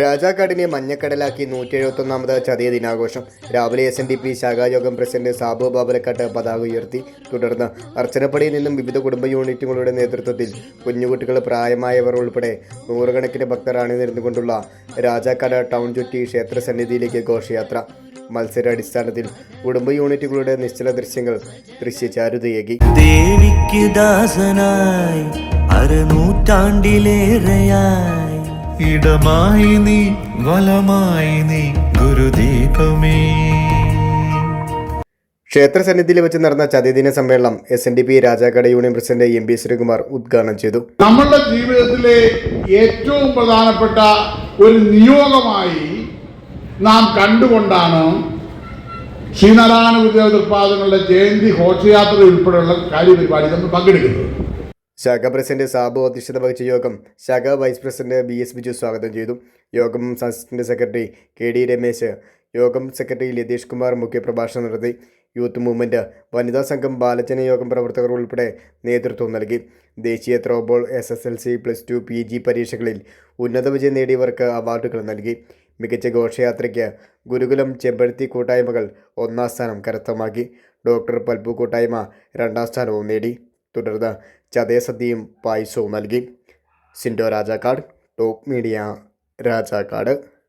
രാജാക്കാടിനെ മഞ്ഞക്കടലാക്കി നൂറ്റി എഴുപത്തൊന്നാമത് ചതയ ദിനാഘോഷം. രാവിലെ എസ് എൻ ഡി പി ശാഖായോഗം പ്രസിഡന്റ് സാബു ബാബലക്കാട്ട് പതാക ഉയർത്തി. തുടർന്ന് അർച്ചനപ്പടിയിൽ നിന്നും വിവിധ കുടുംബ യൂണിറ്റുകളുടെ നേതൃത്വത്തിൽ കുഞ്ഞുകുട്ടികൾ പ്രായമായവർ ഉൾപ്പെടെ നൂറുകണക്കിന് ഭക്തർ അണിനിരന്നുകൊണ്ടുള്ള രാജാക്കാട് ടൗൺ ചുറ്റി ക്ഷേത്ര സന്നിധിയിലേക്ക് ഘോഷയാത്ര. മത്സരാടിസ്ഥാനത്തിൽ കുടുംബ യൂണിറ്റുകളുടെ നിശ്ചല ദൃശ്യങ്ങൾ ദൃശ്യചാരുതയേകി. ദേവിക്ക് ദാസനായി അരനൂറ്റാണ്ടിലേറെയായി ഇടമായി നീ വലമായി നീ ഗുരുദീപമേ. ക്ഷേത്ര സന്നിധിയിൽ വെച്ച് നടന്ന ചതിദിന സമ്മേളനം S N D P Rajakkad union president M P Sreekumar ഉദ്ഘാടനം ചെയ്തു. നമ്മളുടെ ജീവിതത്തിലെ ഏറ്റവും പ്രധാനപ്പെട്ട ഒരു നിയോഗമായി നാം കണ്ടുകൊണ്ടാണ് ശ്രീനാരായണ ഗുരുദേവതൃപാദങ്ങളുടെ ജയന്തി ഘോഷയാത്ര ഉൾപ്പെടെയുള്ള കാര്യപരിപാടി നമ്മൾ പങ്കെടുക്കുന്നത്. ശാഖ പ്രസിഡന്റ് സാബു അധ്യക്ഷത വഹിച്ച യോഗം ശാഖ vice president B S Biju സ്വാഗതം ചെയ്തു. യോഗം assistant secretary K D Ramesh യോഗം സെക്രട്ടറി ലതീഷ് കുമാർ മുഖ്യപ്രഭാഷണം നടത്തി. യൂത്ത് മൂവ്മെന്റ് വനിതാ സംഘം ബാലജന യോഗം പ്രവർത്തകർ ഉൾപ്പെടെ നേതൃത്വം നൽകി. ദേശീയ throwball S S L C plus two P G പരീക്ഷകളിൽ ഉന്നത വിജയം നേടിയവർക്ക് അവാർഡുകൾ നൽകി. മികച്ച ഘോഷയാത്രയ്ക്ക് ഗുരുകുലം ചെമ്പഴത്തി കൂട്ടായ്മകൾ ഒന്നാം സ്ഥാനം കരസ്ഥമാക്കി. ഡോക്ടർ പൽപ്പു കൂട്ടായ്മ രണ്ടാം സ്ഥാനവും നേടി. തുടർന്ന് ചതയസദ്യയും പായസവും നൽകി. Sindo Rajakkad top media Rajakkad.